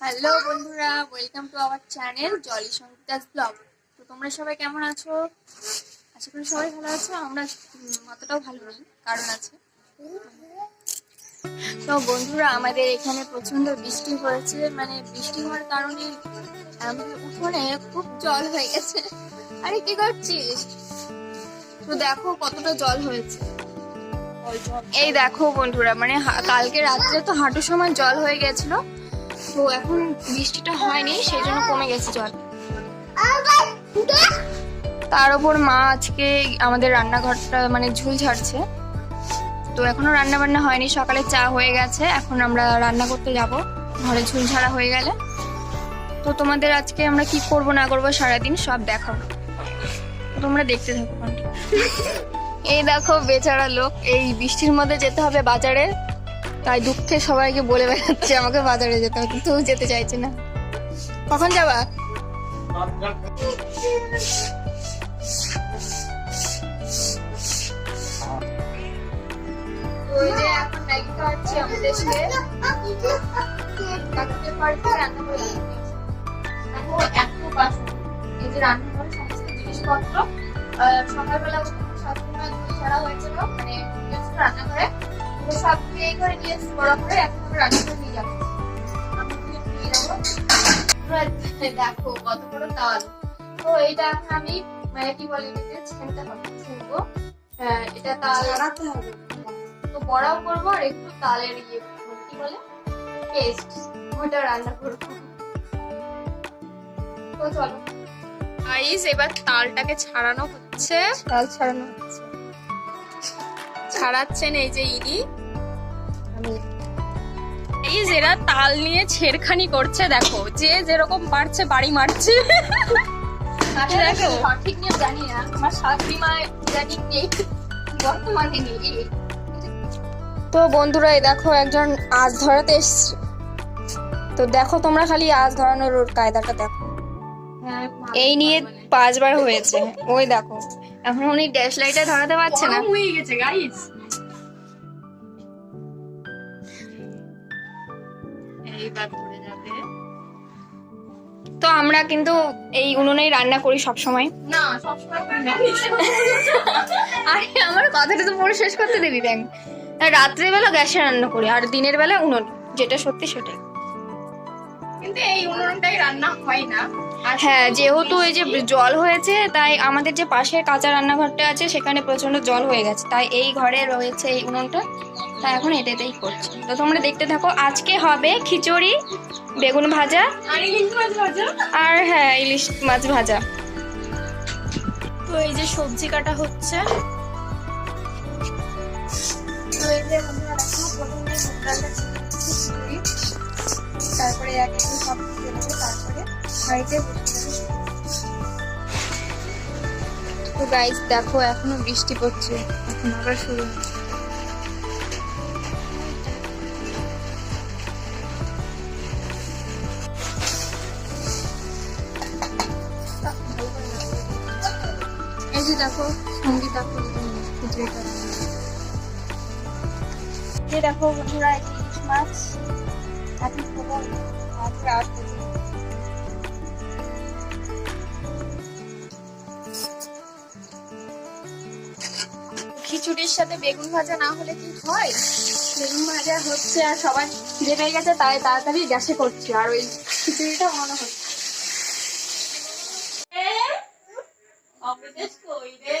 Hello বন্ধুরা welcome to our channel jolly Sangeeta's vlog তো তোমরা সবাই কেমন আছো? আশা করি সবাই ভালো আছো, আমরা অতটাও ভালো নেই, কারণ আছে। তো বন্ধুরা, আমাদের এখানে প্রচণ্ড বৃষ্টি হয়েছে মানে বৃষ্টি হওয়ার কারণে আমাদের উঠোনে খুব জল হয়ে গেছে। আরে, কি করছিস? তো দেখো কতটা জল হয়েছে। এই দেখো বন্ধুরা মানে কালকে রাত্রে তো হাঁটুর সময় জল হয়ে গেছিল তো এখন বৃষ্টিটা হয়নি সেই জন্য কমে গেছে জল। তার উপর মা আজকে আমাদের রান্নাঘরটা মানে ঝুল ঝাড়ছে। তো এখনও রান্না বান্না হয়নি সকালে চা হয়ে গেছে এখন আমরা রান্না করতে যাব। ঘরে ঝুল ঝাড়া হয়ে গেলে। তো তোমাদের আজকে আমরা কি করব না করব সারাদিন সব দেখাবো তোমরা দেখতে থাকো। এই দেখো বেচারা লোক এই বৃষ্টির মধ্যে যেতে হবে বাজারে। তাই দুঃখে সবাইকে বলে বেড়াচ্ছে, আমাকে বাজারে যেতে হবে, কিন্তু যেতে চাইছে না। কখন যাবা? রান্না করে সকালবেলা শাশুড়িমা ধুয়ে ছাড়া হয়েছিল মানে just রান্নাঘরে। তো এই করে নিয়ে বড় করে। এখন রান্নাঘরে নিয়ে যাব। দেখো কত বড় তাল। তো এটা এখন আমি মানে কি বলে এটাকে? ছেনতে হবে ছেনবো এটা তাল। হবে। তো বড়াও করব আর একটু তালের ইয়ে কি বলে? পেস্ট। ওটা রান্না করব। তো চলো। গাইস এবার তালটাকে ছাড়ানো হচ্ছে। তাল ছাড়ানো হচ্ছে। ছাড়াচ্ছেন এই যে আমি এই এরা তাল নিয়ে ছেড়খানি করছে দেখো যে যেরকম পারছে বাড়ি মারছে। আসলে দেখো। সঠিক নিয়ম জানি না আমার শাশুড়ি মা জানি নেই বর্তমানে নেই। তো বন্ধুরা এই দেখো একজন আজ ধরাতে এসছে। তো দেখো তোমরা খালি আজ ধরানোর ওর কায়দাটা দেখো। এই নিয়ে পাঁচবার হয়েছে। ওই দেখো। এখন উনি ড্যাশ লাইটে ধরাতে পারছে না। হয়ে গেছে গাইস এইবার ধরে যাবে। তো আমরা কিন্তু এই উনুনেই রান্না করি সব সময় না না। আরে আমার কথাটা তো পুরো শেষ করতে দিবি দেখ রাত্রেবেলা গ্যাসে রান্না করি আর দিনের বেলা উনুন যেটা সত্যি সেটাই। কিন্তু এই উনুনটাই রান্না হয় না। হ্যাঁ যেহেতু এই যে জল হয়েছে তাই আমাদের যে পাশের কাঁচা রান্নাঘরটা আছে সেখানে প্রচণ্ড জল হয়ে গেছে। তাই এই ঘরে রয়েছে এই উনুনটা। তাই এখন এটাতেই করছি। তো তোমরা দেখতে থাকো আজকে হবে খিচুড়ি বেগুন ভাজা আর হ্যাঁ ইলিশ মাছ ভাজা। তো এই যে সবজি কাটা হচ্ছে। তো এই যে বন্ধুরা তারপরে এক একটু সব দিয়ে দেবো তারপরে হাঁড়িতে তো গাইস দেখো, এখনও বৃষ্টি পড়ছে, এখন আবার শুরু। এই যে দেখো, সংগীত দেখো মাছ এখন খিচুড়ির সাথে বেগুন ভাজা না হলে কি হয়? বেগুন ভাজা হচ্ছে আর সবাই খিদে পেয়ে গেছে তাই তাড়াতাড়ি গ্যাসে করছি আর ওই খিচুড়িটা মনে হচ্ছে। অমৃতেশ কই রে?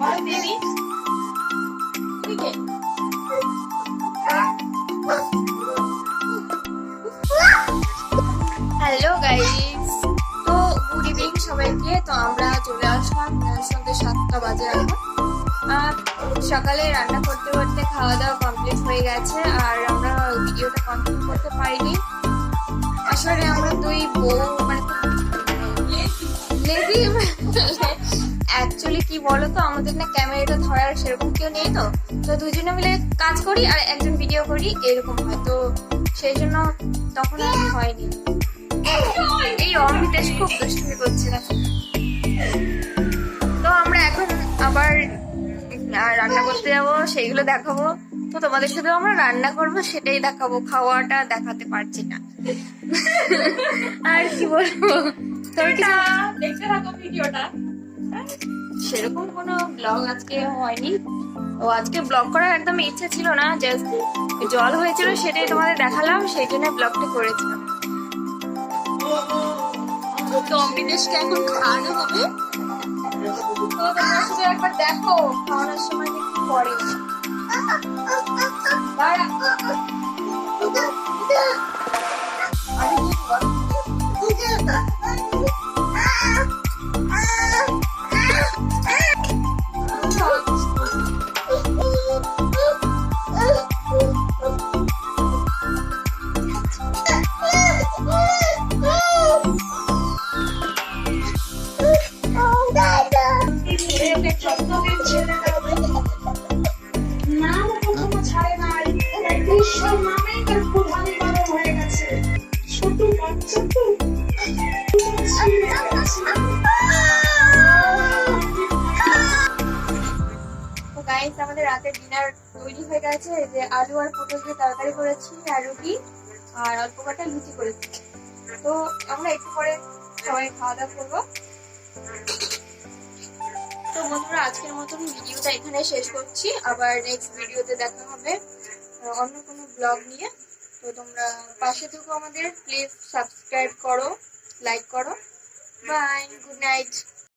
বল দেবি তুই কে হ্যালো গাইস তো গুড ইভিনিং সবাইকে। তো আমরা চলে আসলাম সন্ধ্যে সাতটা বাজে এখন। সকালে রান্না করতে করতে খাওয়া দাওয়া কমপ্লিট হয়ে গেছে, আর আমরা ভিডিওটা কন্টিনিউ করতে পারিনি। আসলে আমরা দুই বউ অ্যাকচুয়ালি কি আমাদের না ক্যামেরাটা ধরার সেরকম কেউ নেই তো। তো দুজনে মিলে কাজ করি আর একজন ভিডিও করি, এরকম হয়। তো সেই জন্য তখন আর হয়নি। এই খুব দুষ্টুমি তো আমরা এখন আবার রান্না করতে যাব, সেইগুলো দেখাবো। তো তোমাদের সাথে আমরা রান্না করব, সেটাই দেখাবো। খাওয়াটা দেখাতে পারছি না। আর কি বলব? তোর কিছু দেখতে থাকো ভিডিওটা। সেরকম কোনো ব্লগ আজকে হয়নি। ও আজকে ব্লগ করার একদম ইচ্ছা ছিল না জাস্ট জল হয়েছিল সেটাই তোমাদের দেখালাম সেই জন্য ব্লগটা করেছিলাম। তো অমৃতেশকে এখন খাওয়ানো হবে? তো তোমরা শুধু একবার দেখো খাওয়ানোর সময় কি করে। আমি তো। আমাদের রাতের ডিনার তৈরি হয়ে গেছে। যে আলু আর পটল দিয়ে করেছি আর অল্প লুচি তো আমরা একটু পরে খাওয়া দাওয়া করব। তো আজকের মতন ভিডিওটা এখানে শেষ করছি। আবার নেক্সট ভিডিওতে দেখা হবে। অন্য কোনো ব্লগ নিয়ে, তো তোমরা পাশে থেকো আমাদের। প্লিজ সাবস্ক্রাইব করো লাইক করো। Bye good night